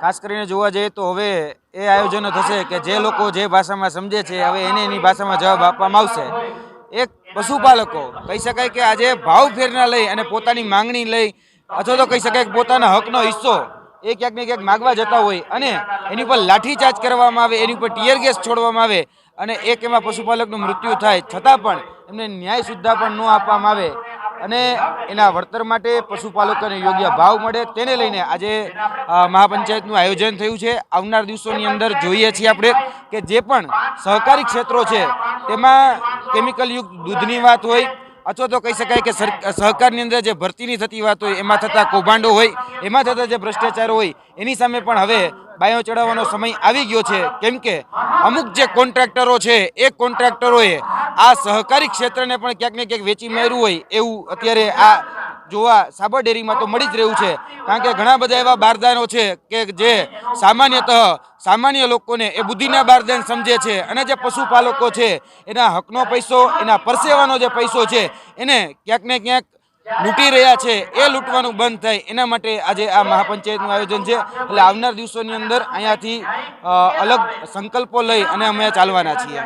ખાસ કરીને જોવા જઈએ તો હવે એ આયોજનો થશે કે જે લોકો જે ભાષામાં સમજે છે, હવે એને એની ભાષામાં જવાબ આપવામાં આવશે. એક પશુપાલકો કહી શકાય કે આજે ભાવ ફેરના લઈ અને પોતાની માંગણી લઈ અથવા તો કહી શકાય કે પોતાના હકનો હિસ્સો એ ક્યાંક ને ક્યાંક માગવા જતા હોય અને એની ઉપર લાઠીચાર્જ કરવામાં આવે, એની ઉપર ટીયર ગેસ છોડવામાં આવે અને એક એમાં પશુપાલકનું મૃત્યુ થાય છતાં પણ એમને ન્યાય સુદ્ધા પણ ન આપવામાં આવે. અને એના વળતર માટે પશુપાલકોને યોગ્ય ભાવ મળે તેને લઈને આજે મહાપંચાયતનું આયોજન થયું છે. આવનાર દિવસોની અંદર જોઈએ છીએ આપણે કે જે પણ સહકારી ક્ષેત્રો છે, તેમાં કેમિકલયુક્ત દૂધની વાત હોય અથવા તો કહી શકાય કે સહકારની અંદર જે ભરતીની થતી વાત હોય, એમાં થતા કૌભાંડો હોય, એમાં થતા જે ભ્રષ્ટાચારો હોય, એની સામે પણ હવે બાયો ચડાવવાનો સમય આવી ગયો છે. કેમ કે અમુક જે કોન્ટ્રાક્ટરો છે, એ કોન્ટ્રાક્ટરોએ આ સહકારી ક્ષેત્રને પણ ક્યાંક ને ક્યાંક વેચી માર્યું હોય એવું અત્યારે આ જોવા સાબર ડેરીમાં તો મળી જ રહ્યું છે. કારણ કે ઘણા બધા એવા બારદાનો છે કે જે સામાન્યતઃ સામાન્ય લોકોને એ બુદ્ધિના બારદાન સમજે છે. અને જે પશુપાલકો છે, એના હકનો પૈસો, એના પરસેવાનો જે પૈસો છે, એને ક્યાંક ને ક્યાંક લૂંટી રહ્યા છે. એ લૂંટવાનું બંધ થાય, એના માટે આજે આ મહાપંચાયતનું આયોજન છે. એટલે આવનાર દિવસોની અંદર અહીંયાથી અલગ સંકલ્પો લઈ અને અમે ચાલવાના છીએ.